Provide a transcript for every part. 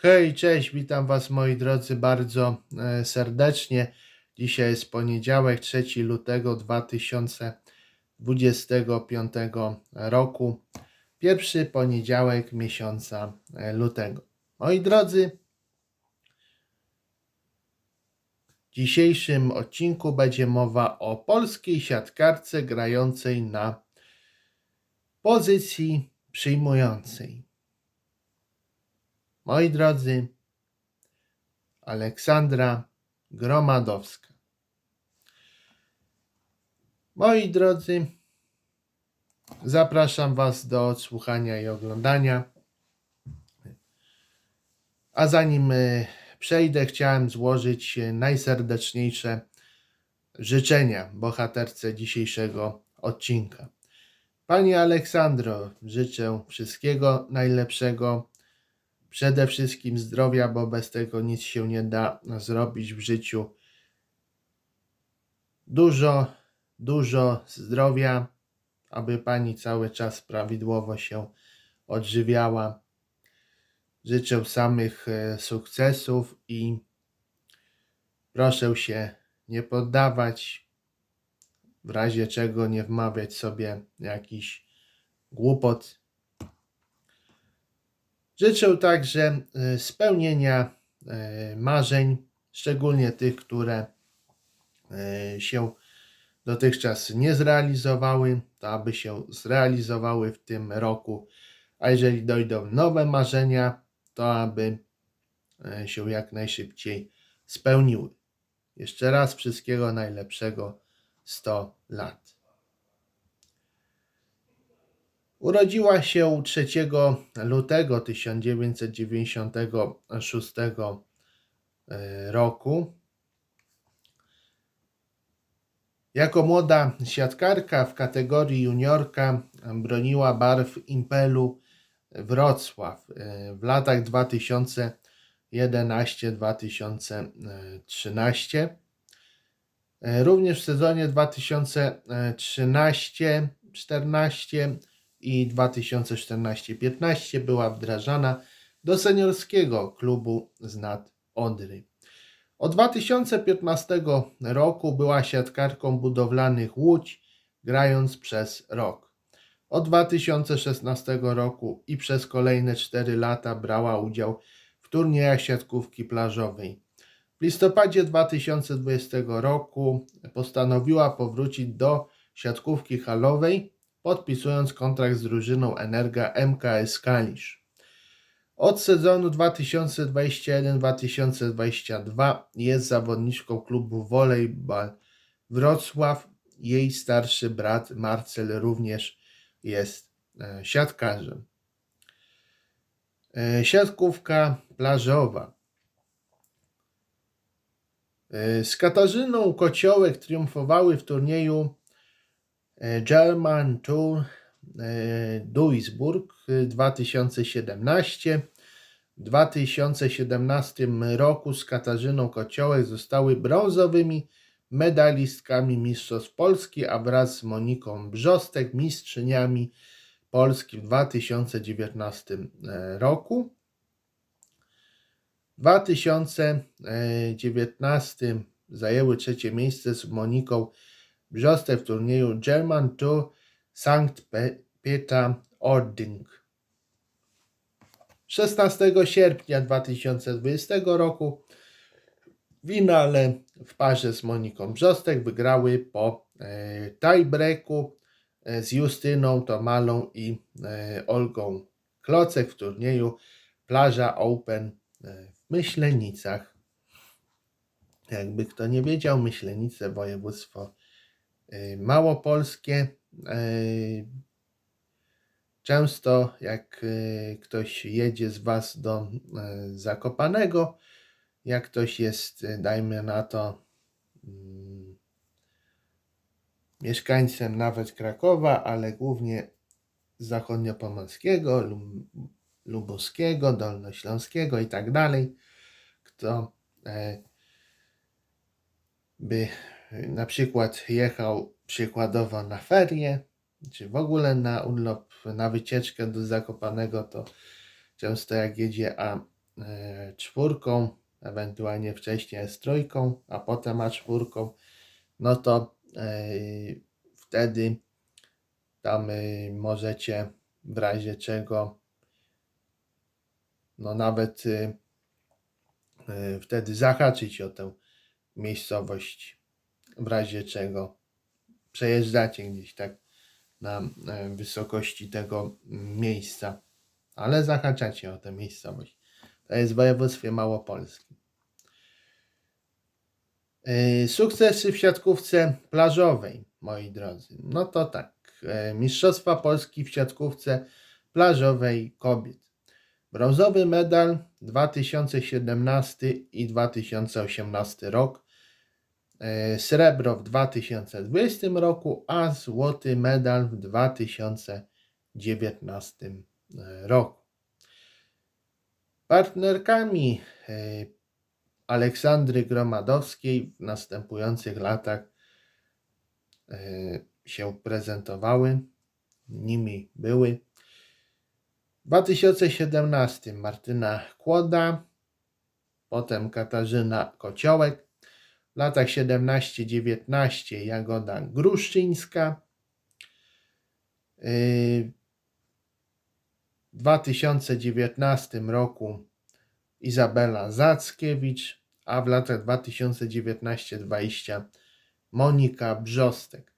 Hej, cześć, witam Was moi drodzy bardzo e, serdecznie. Dzisiaj jest poniedziałek, 3 lutego 2025 roku. Pierwszy poniedziałek miesiąca e, lutego. Moi drodzy, w dzisiejszym odcinku będzie mowa o polskiej siatkarce grającej na pozycji przyjmującej. Moi drodzy, Aleksandra Gromadowska. Moi drodzy, zapraszam Was do odsłuchania i oglądania. A zanim e, przejdę, chciałem złożyć e, najserdeczniejsze życzenia bohaterce dzisiejszego odcinka. Pani Aleksandro, życzę wszystkiego najlepszego Przede wszystkim zdrowia, bo bez tego nic się nie da zrobić w życiu. Dużo, dużo zdrowia, aby pani cały czas prawidłowo się odżywiała. Życzę samych e, sukcesów i proszę się nie poddawać, w razie czego nie wmawiać sobie jakiś głupot Życzę także e, spełnienia e, marzeń, szczególnie tych, które e, się dotychczas nie zrealizowały, to aby się zrealizowały w tym roku, a jeżeli dojdą nowe marzenia, to aby się jak najszybciej spełniły. Jeszcze raz wszystkiego najlepszego 100 lat. Urodziła się 3 lutego 1996 e, roku. Jako młoda siatkarka w kategorii juniorka broniła barw Impelu Wrocław e, w latach 2011-2013. E, również w sezonie 2013-14 i 2014-15 była wdrażana do seniorskiego klubu z nad Odry. Od 2015 roku była siatkarką budowlanych Łódź, grając przez rok. Od 2016 roku i przez kolejne 4 lata brała udział w turniejach siatkówki plażowej. W listopadzie 2020 roku postanowiła powrócić do siatkówki halowej podpisując kontrakt z drużyną Energa MKS Kalisz. Od sezonu 2021-2022 jest zawodniczką klubu Volleyball Wrocław. Jej starszy brat Marcel również jest e, siatkarzem. E, siatkówka plażowa. E, z Katarzyną Kociołek triumfowały w turnieju German Tour e, Duisburg 2017. W 2017 roku z Katarzyną Kociołek zostały brązowymi medalistkami Mistrzostw Polski, a wraz z Moniką Brzostek mistrzyniami Polski w 2019 e, roku. W 2019 zajęły trzecie miejsce z Moniką Brzostek w turnieju German Tour St. Peter Ording. 16 sierpnia 2020 roku finale w parze z Moniką Brzostek wygrały po e, tiebreaku e, z Justyną Tomalą i e, Olgą Klocek w turnieju Plaża Open w Myślenicach. Jakby kto nie wiedział, Myślenice województwo małopolskie. Y, często jak y, ktoś jedzie z Was do Zakopanego, jak ktoś jest, dajmy na to, mm, mieszkańcem nawet Krakowa, ale głównie zachodniopomorskiego, lubuskiego, dolnośląskiego i tak dalej, kto e, by na przykład jechał przykładowo na ferie, czy w ogóle na urlop, na wycieczkę do Zakopanego, to często jak jedzie, a e, czwórką, ewentualnie wcześniej z trójką, a potem a czwórką, no to e, wtedy tam e, możecie w razie czego no nawet wtedy zahaczyć o tę miejscowość w razie czego przejeżdżacie gdzieś tak na e, wysokości tego miejsca, ale zahaczacie o tę miejscowość. To jest w województwie małopolskim. E, Sukcesy w siatkówce plażowej, moi drodzy. No to tak. e, Mistrzostwa Polski w siatkówce plażowej kobiet. Brązowy medal 2017 i 2018 rok. E, Srebro w 2020 roku, a złoty medal w 2019 e, roku. Partnerkami e, Aleksandry Gromadowskiej w następujących latach się prezentowały. Nimi były w 2017 Martyna Kłoda, potem Katarzyna Kociołek, latach 17-19 Jagoda Gruszczyńska, yy, w 2019 roku Izabela Zackiewicz, a w latach 2019-20 Monika Brzostek.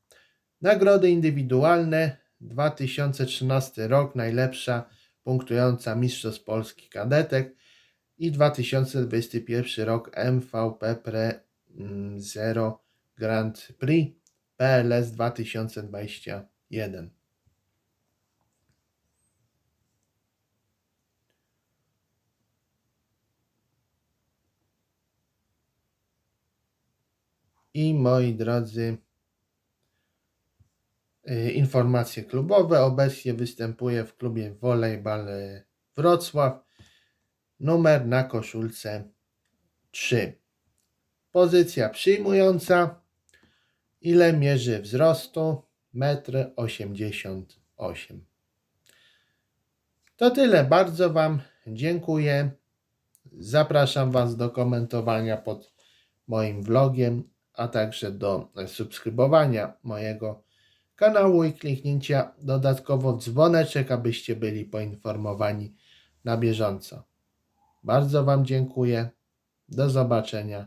Nagrody indywidualne 2013 rok najlepsza punktująca Mistrzostw Polski Kadetek i 2021 rok MVP Pre Zero Grand Prix PLS 2021. I moi drodzy, y, informacje klubowe. Obecnie występuję w klubie Volleyball y, Wrocław. Numer na koszulce 3. Pozycja przyjmująca. Ile mierzy wzrostu? 1,88 m. To tyle. Bardzo Wam dziękuję. Zapraszam Was do komentowania pod moim vlogiem, a także do subskrybowania mojego kanału i kliknięcia dodatkowo w dzwoneczek, abyście byli poinformowani na bieżąco. Bardzo Wam dziękuję. Do zobaczenia.